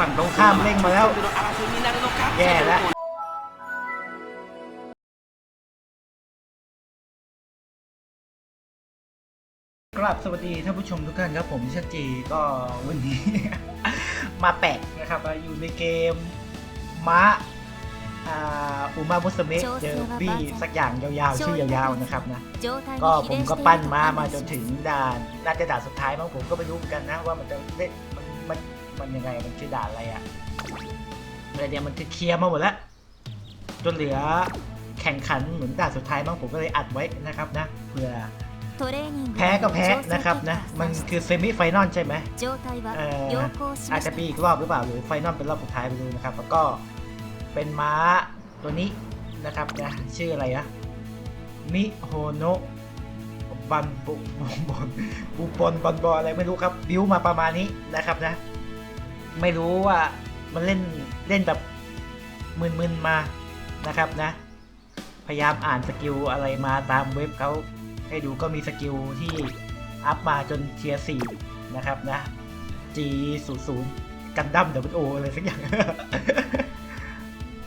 ฝั่งตรงข้ามเร่งมาแล้ว แย่แล้วกลับสวัสดีท่านผู้ชมทุกท่านครับผมชัดจีก็วันนี้ มาแปะนะครับอยู่ในเกมมะอูมามุสเมะเดอร์บี้สักอย่างยาวๆ ชื่อยาวๆนะครับนะ ก็ผมก็ปั้นมามาจนถึงด่านน่าจะด่านสุดท้ายมั้งผมก็ไม่รู้เหมือนกันนะว่ามันจะมัน มันมันยังไงมันชื่อด่านอะไรอะอะไรเนี่ยมันคือเคลียร์มาหมดแล้วจนเหลือแข่งขันเหมือนด่านสุดท้ายมั้งผมก็เลยอัดไว้นะครับนะเพื่อแพ้ก็แพ้นะครับนะ มันคือเซมิไฟนอลใช่ไหมเอ่ออาจจะมีอีกรอบหรือเปล่าหรือไฟนอลเป็นรอบสุดท้ายไปดูนะครับ แล้วก็เป็นม้าตัวนี้นะครับนะชื่ออะไรนะมิโฮโนะ บันบุบบอนบุบอนบอนบอลอะไรไม่รู้ครับบิวมาประมาณนี้นะครับนะ ไม่รู้ว่ามันเล่นเล่นแบบมึนๆมานะครับนะ พยายามอ่านสกิลอะไรมาตามเว็บเขาให้ดูก็มีสกิลที่อัพมาจนเทียร์สี่นะครับนะ G 0 0กันดั้ม W O ออะไรสักอย่าง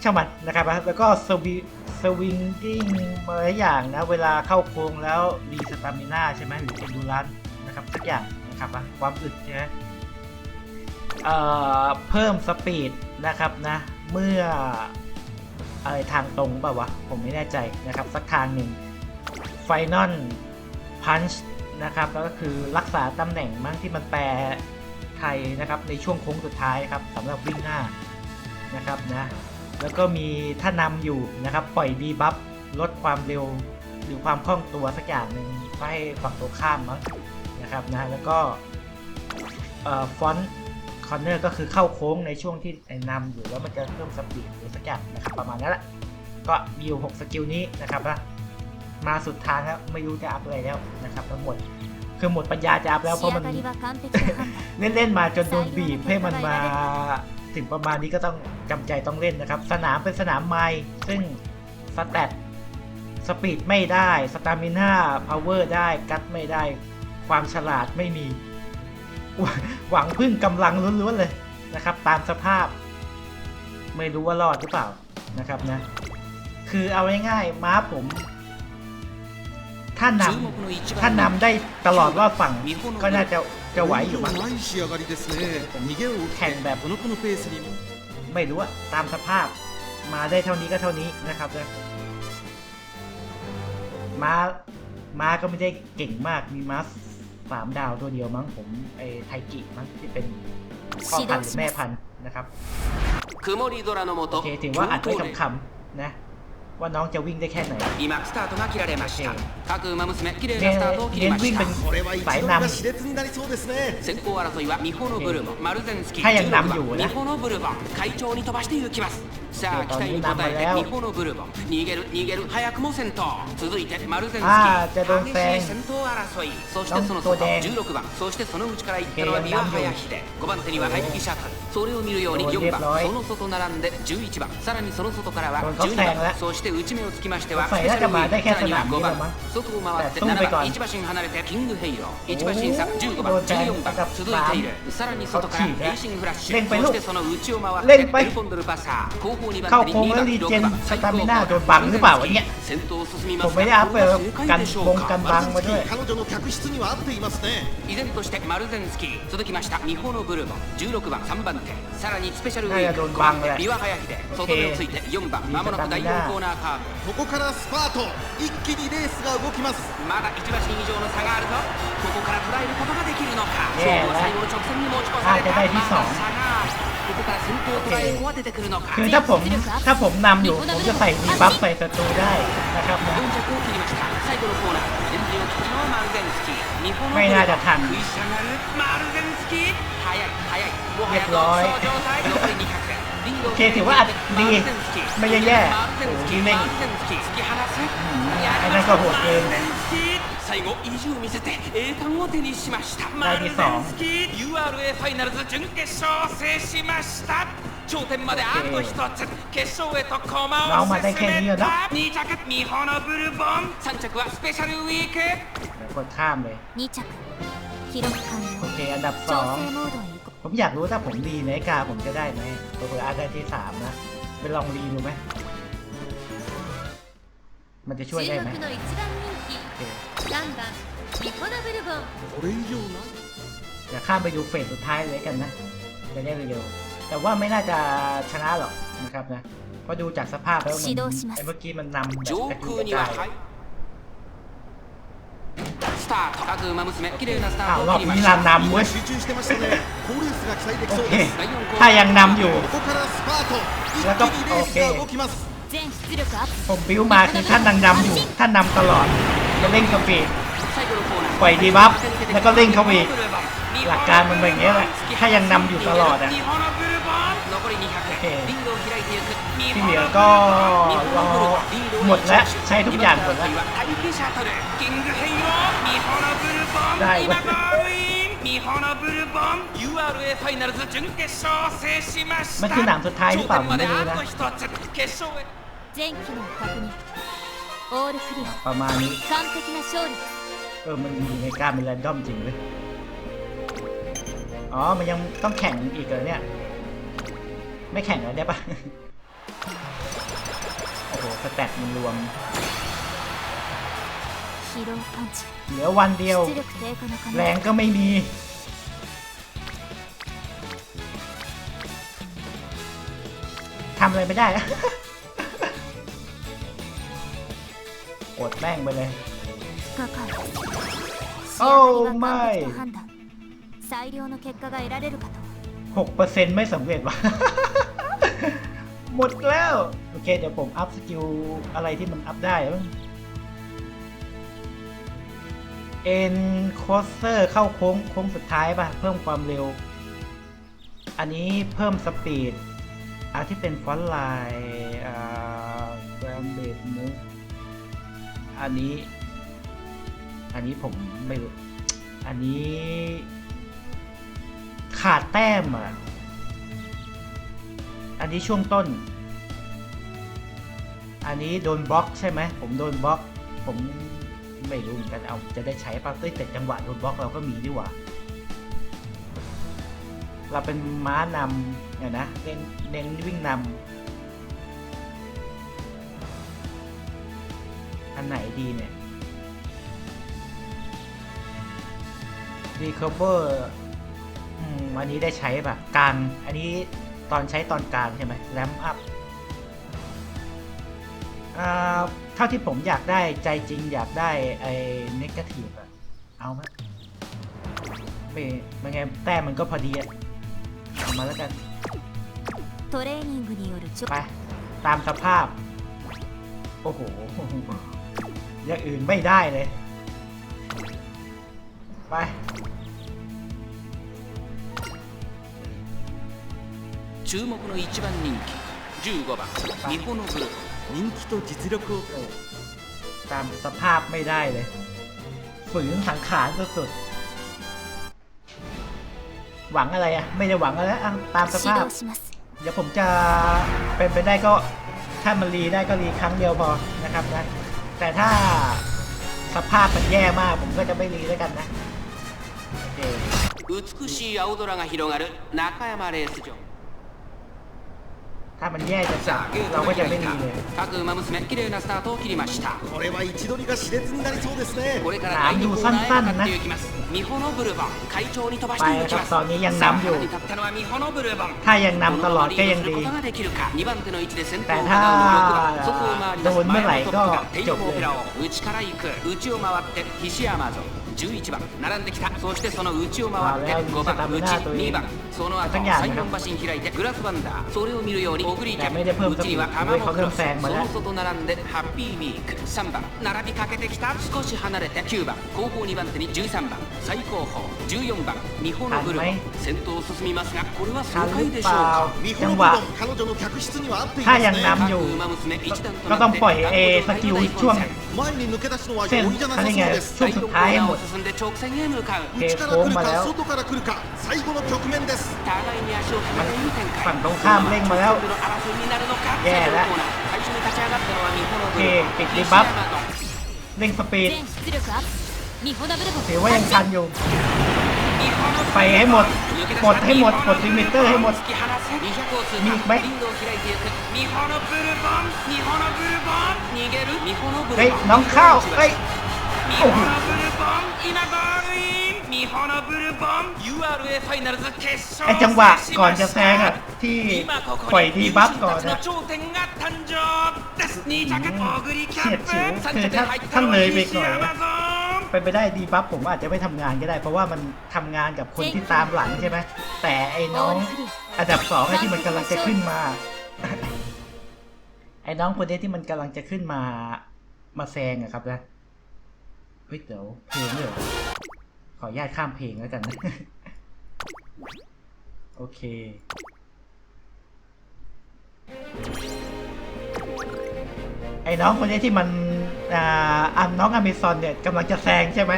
ช่างมันนะครับแล้วก็สวิ สวิงกิ้งมาหลายอย่างนะ เวลาเข้าโค้งแล้วรีสตามิน่าใช่ไหมหรือเอนดูรันนะครับสักอย่างนะครับความอึดใช่ไหมเอ่อเพิ่มสปีดนะครับนะ เมื่ออะไรทางตรงป่าวะ ผมไม่แน่ใจนะครับ สักทางหนึ่งไฟนอลพันช์นะครับแล้วก็คือรักษาตำแหน่งมั้งที่มันแปลไทยนะครับในช่วงโค้งสุดท้ายครับสำหรับวิ่งหน้านะครับนะ แล้วก็มีถ้านำอยู่นะครับ ปล่อยดีบัฟลดความเร็วหรือความคล่องตัวสักอย่างหนึ่งให้ฝั่งตัวข้ามมั้งนะครับนะแล้วก็ฟอนต์คอนเนอร์ก็คือเข้าโค้งในช่วงที่ไอ้นำอยู่แล้วมันจะเพิ่มสปีดหรือสักอย่างนะครับประมาณนั้นแหละก็มีอยู่6สกิลนี้นะครับนะมาสุดทางแล้วไม่รู้จะอัพอะไรแล้วนะครับทั้งหมดคือหมดปัญญาจะอัพแล้วเพราะมันเล่นเล่นมาจนโดนบีบให้มันมาึงประมาณนี้ก็ต้องจำใจต้องเล่นนะครับ สนามเป็นสนามไม้ซึ่งสแตทสปีดไม่ได้ สตามิน่าพาวเวอร์ได้ กัดไม่ได้ ความฉลาดไม่มี หวังพึ่งกำลังล้วนๆเลยนะครับ ตามสภาพ ไม่รู้ว่ารอดหรือเปล่านะครับนะ คือเอาง่ายๆม้าผม ถ้านำถ้านำได้ตลอดว่าฝั่งก็น่าจะ จะไหวอยู่มั้งผมมีแข่งแบบไม่รู้อะตามสภาพ มาได้เท่านี้ก็เท่านี้นะครับนะมามาก็ไม่ได้เก่งมากมีม้าสามดาวตัวเดียวมั้งผมไอไทกิมั้งที่เป็นพ่อพันธุ์หรือแม่พันธุ์นะครับโอเคถึงว่าอาจจะค้คำๆนะ ว่าน้องจะวิ่งได้แค่ไหน 今スタートが切られました各馬娘綺麗 เน้ なんスタートを切り เน้น ま วิ่ง し เป็ た น これは一 สาย 度 น が熾烈になりそうですね先行争いはミホノブルボンマルゼンスキーถ้ายัง 16นำอยู่ 番 นะ ミホノブルボン快調に飛ばしていきます さあ期待に応えて日本のブルボン。逃げる逃げる早くも先頭。続いてマルゼンスキー。激しい先頭争い。そしてその外16番そしてその内から行ったのは三輪林秀。5番手にはハイキシャトルそれを見るように4番。その外並んで11番。さらにその外からは12番。そして内目をつきましてはスペシャルウィーさらには5番。外を回って7番。1馬身離れてキングヘイロー。1馬身差15番。14番。続いている。さらに外からレーシングフラッシュ。そしてその内を回ってエルフォンドルパサー。後方เข้า 番手に โค้ง 2 แล้ว 番 รีเจน 6番 สตามิน่าโดนบังหรือเปล่าวะเนี่ย 先頭を進み ผ ま ม す ไม่ได้อัพเลย これは正解 กัน でしょ บ う ง か กันบังมาด้วย 彼女の客室には合っていますね依然としてマルゼンスキー続きましたミホノブルボン16番3番手さらにスペシャルウィークいやいや5番どんどん手ビワハヤヒデ外目をついて4番まもなく第4コーナーカーブここからスパート一気にレースが動きますまだ1馬身以上の差があるとここから捉えることができるのかいや勝負は最後の直線に持ち越されたあじゃあ第二層まだ差が คือถ้าผมถ้าผมนำอยู่ผมจะใส่ดีบัฟใส่ศัตรูได้นะครับนะไม่น่าจะทันเรียบร้อยโอเคถือว่าอัดดีไม่แย่แย่โอ้ยเม่งไอ้นั่นก็โหดเกิน 最後意地を見せて栄冠を手にしましたマルデンスキー URA ファイナルズ準決勝を制しました頂点まであと一つ決勝へと駒を進めた2着日本のブルボン3着はスペシャルウィークกดย2着記録完了โอเคอันดับสองผมอยากรู้ถ้าผมดีในกาผมจะได้ไหมตัวอาได้ที่สามนะไปลองดีดูไหมมันจะช่วยได้ไหมโอเค 気3番ミコナブルボンこれ以上ない เดี๋ยวข้ามไปดูเฟสสุดท้ายเลยกันนะ จะได้เร็วๆแต่ว่าไม่น่าจะชนะหรอกนะครับนะ เพราะดูจากสภาพแล้วมัน 指導します ไอ้เมื่อกี้มันนำแบบ 上 กระจุ 空 ย に กระ は จาย はいスタート各馬娘綺麗なスタ อ้า ー ว ト ร を อบ 切りま นี้ した นำนำเว้ย 集中してましたね好レースが期待でき โอ そう เค です 第四コーナー ถ้ายังนำอยู่ ここからスパート一แล้วก็ 気にレースが動きます 全出力アップ ผมบิ้วมาคือท่านนำนำอยู่ ท่านนำตลอด ก็เร่งเข้าไปปล่อยดีบัฟแล้วก็เร่งเข้าไปหลักการมันเป็นอย่างนี้แหละถ้ายังนำอยู่ตลอดอะที่เหลือก็รอหมดแล้วใช้ทุกอย่างหมดแล้วได้เว้日本ブルボン URA ファイナルズ準決勝を制しました頂点まであと一オールクリア ประมาณนี้ 完璧な勝利です เออ มันมีในการเป็นแรนดอมจริงเลย อ๋อ มันยังต้องแข่งอีกเหรอเนี่ย ไม่แข่งแล้วได้ปะ โอ้โห สแตทมันรวม 疲労パンチ เหลือวันเดียว 出力低下の可 แร 能 งก็ไม่มี ทำอะไรไม่ได้ กดแป้งไปเลย โอ้ไม่หกเไม่สำเร็จวะหมดแล้ว โอเค เดี๋ยวผมอัพสกิลอะไรที่มันอัพได้บ้างเอ็นโคสเตอร์เข้าโค้งโค้งสุดท้ายป่ะ เพิ่มความเร็ว อันนี้เพิ่มสปีดอาที่เป็นฟอนไลน์ อันนี้ อันนี้ผมไม่รู้ อันนี้ ขาดแต้มอะ อันนี้ช่วงต้น อันนี้โดนบล็อกใช่ไหม ผมโดนบล็อก ผมไม่รู้เหมือนกัน เอาจะได้ใช้ป่ะเอ้ยแต่จังหวะโดนบล็อกเราก็มีดีว่า เราเป็นม้านำเนี่ยนะเน้นเน้นวิ่งนำ ทีเนี่ย recover อืมอันนี้ได้ใช้แบบกลาง อันนี้ตอนใช้ตอนกลางใช่ไหมแรมอัพเท่าที่ผมอยากได้ใจจริงอยากได้ไอ้เนกาทีฟอะเอาไหมไม่ไม่ไงแต้มมันก็พอดีอะเอามาแล้วกันไป ตามสภาพ โอ้โห อย่างอื่นไม่ได้เลย ไป 注目の一番人気15番ミホノブルボン人気と実力を ตามสภาพไม่ได้เลย ฝืนสังขารสุดๆ หวังอะไรอ่ะ ไม่ได้หวังอะไรอ่ะตามส 指 ภาพ 導します เดี๋ยวผมจะเป็นไปได้ก็ ถ้ามันรีได้ก็รีครั้งเดียวพอนะครับนะ แต่ถ้าสภาพมันแย่มาก ผมก็จะไม่รีแล้วกันนะ โอเค 美しい青空が広がる中山レース場 ถ้ามันแย่จะจั さ ด あゲー เรา ト ก็ が จะ 開 ไม่ い รี た เลย 各馬娘綺麗なスタートを切りましたこれは位置取りが熾烈になりそうですねこれから第2コーナーへ向かっていきますミホノブルボン快調に飛ばしていきます ไปครับตอนนี้ยัง さあ นำอยู่ 腹に立ったのはミホノブルボン ถ้ายังนำตลอดก็ リ ยั ー ง ドする ดี ことができるか2番手の位置で先頭แต่ を ถ้า 狙う6番そこを回りますโดนเมื่อไหร่ 前のトップがก็テイオจบเลย オペラを内から行く内を回って菱山像 11番並んできたそしてその内を回って5番内2番その後34馬身開いてグラスバンダーそれを見るようにオグリーキャップ内には玉もクロスその外並んでハッピーミーク3番並びかけてきた少し離れて9番後方2番手に13番最高峰14番日本のブルボン先頭を進みますがこれは爽快でしょうか日本のブルボン彼女の客室には合っていますね馬娘一段となって前に抜け出すのは容易じゃなさそうです最速コーナーを進んで直線へ向かう内から来るか外から来るか最後の局面です互いに足を踏めていい展開ฝั่งตรงข้ามเร่งมาแล้วแย่แล้วเคติดดีบัฟเร่งสปีดถือว่ายังทันอยู่ไปให้หมดหมดให้หมดหมดลิมิเตอร์ให้หมดมีไหมเฮ้ยน้องข้าวเฮ้ยโอ้โห ไอจังหวะก่อนจะแซงอะ ที่ปล่อยทีบัฟก่อนนะเฉียดฉิวคือถ้าท่านเลยไปก่อนเป็นไปได้ดีบัฟผมอาจจะไม่ทำงานก็ได้ เพราะว่ามันทำงานกับคนที่ตามหลังใช่ไหมแต่ไอ้น้องอันดับสองที่มันกำลังจะขึ้นมา ไอ้น้องคนนี้ที่มันกำลังจะขึ้นมามาแซงอะครับนะ เฮ้ยเดี๋ยวเพลงเลยเหรอขออนุญาตข้ามเพลงแล้วกันนะ โอเค ไอ้น้องคนนี้ที่มันอ่าอันน้องอเมซอนเนี่ยกำลังจะแซงใช่ไหม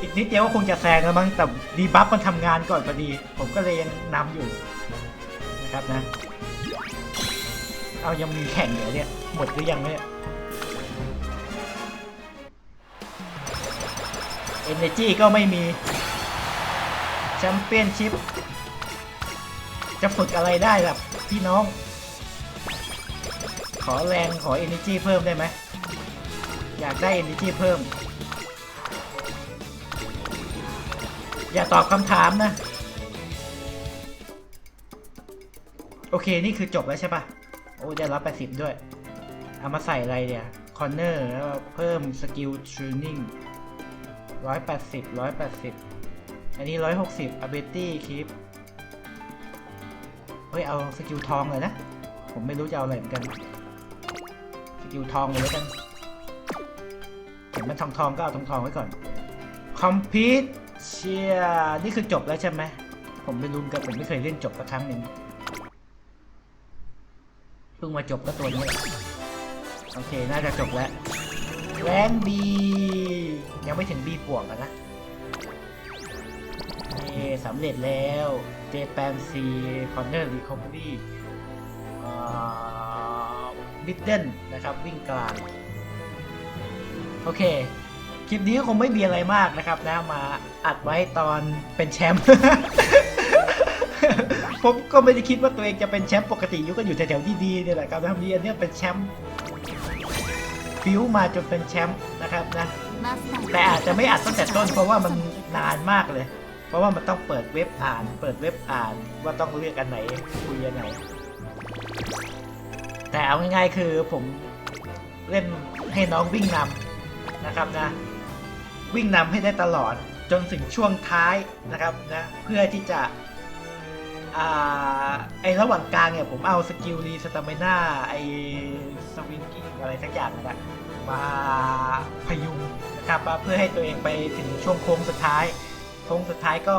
อีกนิดเดียวก็คงจะแซงแล้วมั้งแต่ดีบัฟมันทำงานก่อนพอดี ผมก็เลยยังนำอยู่นะครับนะ เอายังมีแข่งเหรอเนี่ย หมดหรือยังเนี่ย เอเนจีก็ไม่มีแชมเปี้ยนชิพจะฝึกอะไรได้แบบพี่น้อง ขอแรงขอ energy เพิ่มได้ไหม อยากได้ energy เพิ่ม อย่าตอบคำถามนะ โอเค นี่คือจบแล้วใช่ปะโอ้ได้รับ 80 ด้วย เอามาใส่อะไรเนี่ยคอนเนอร์แล้วเพิ่มสกิลทรูนิ่ง 180 180อันนี้160 ability keep เฮ้ย เอาสกิลทองเลยนะ ผมไม่รู้จะเอาอะไรเหมือนกัน สกิลทองเลยแล้วกันเห็นมันทองทองก็เอาทองทองไว้ก่อน คอมพิวเชียนี่คือจบแล้วใช่ไหม ผมไม่รู้นกันผมไม่เคยเล่นจบสักครั้งหนึ่งเพิ่งมาจบก็ตัวนี้ โอเค น่าจะจบแล้ว แวนบียังไม่ถึงบีปวกอะนะนี่สำเร็จแล้วเจแปนซีคอนเนอร์รีคอมพลีมิดเดิลนะครับ วิ่งกลาง โอเค คลิปนี้คงไม่มีอะไรมากนะครับนะมาอัดไว้ตอนเป็นแชมป์ผมก็ไม่ได้คิดว่าตัวเองจะเป็นแชมป์ปกติอยุก็อยู่แถวๆดีๆเนี่ยแหละครับนะมีอันเนี้ยเป็นแชมป์ บิวมาจนเป็นแชมป์นะครับนะแต่อาจจะไม่อัดตั้งแต่ต้นเพราะว่ามันนานมากเลย เพราะว่ามันต้องเปิดเว็บอ่าน เปิดเว็บอ่านว่าต้องเลือกอันไหนคุยอันไหน แต่เอาง่ายๆคือผมเล่นให้น้องวิ่งนำนะครับนะ วิ่งนำให้ได้ตลอดจนถึงช่วงท้ายนะครับนะเพื่อที่จะไอระหว่างกลางเนี่ยผมเอาสกิลรีสตามิน่าไอสวิงกิ อะไรสักอย่างนะมาพยุงนะครับมาเพื่อให้ตัวเองไปถึงช่วงโค้งสุดท้าย โค้งสุดท้ายก็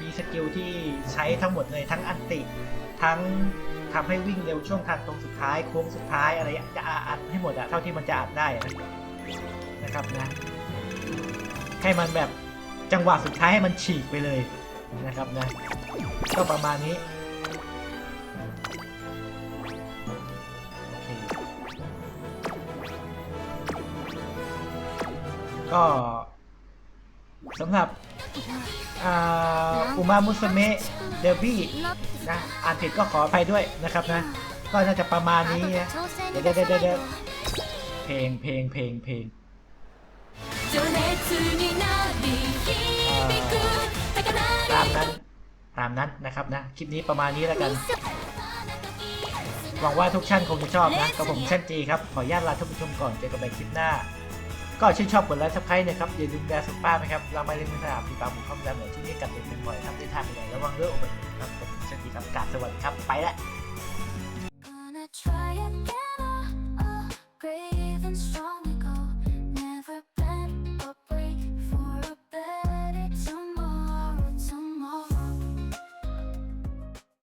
มีสกิลที่ใช้ทั้งหมดเลยทั้งอันติ ทั้งทำให้วิ่งเร็วช่วงทางตรงสุดท้ายโค้งสุดท้ายอะไรอย่างจะอัดให้หมดอะเท่าที่มันจะอัดได้นะครับนะให้มันแบบจังหวะสุดท้ายให้มันฉีกไปเลยนะครับนะก็ประมาณนี้ ก็สำหรับอุมามุสเมเดบี้นะอ่านผิดก็ขออภัยด้วยนะครับนะ ก็น่าจะประมาณนี้นะเดี๋ยวเดี๋ยวเพลงเพลงเพลงเพลงตามนั้นตามนั้นนะครับนะ คลิปนี้ประมาณนี้แล้วกันหวังว่าทุกท่านคงจะชอบนะกับผมเช่นจีครับ ขออนุญาตลาท่านผู้ชมก่อนเจอกันใหม่คลิปหน้า ก็ชื่นชอบกดไลค์สักไพ่นะครับอย่าลืมแบร์สป้าไหมครับเราไม่ลืมสนามปีปาหมูข้ามดำเหนือที่นี้กันเป็นบ่อยครับที่ทางใหญ่ระวังเรื่องอุบัติเหตุครับผมสวัสดีครับกาสวัสดีครับไปละ brave and strong.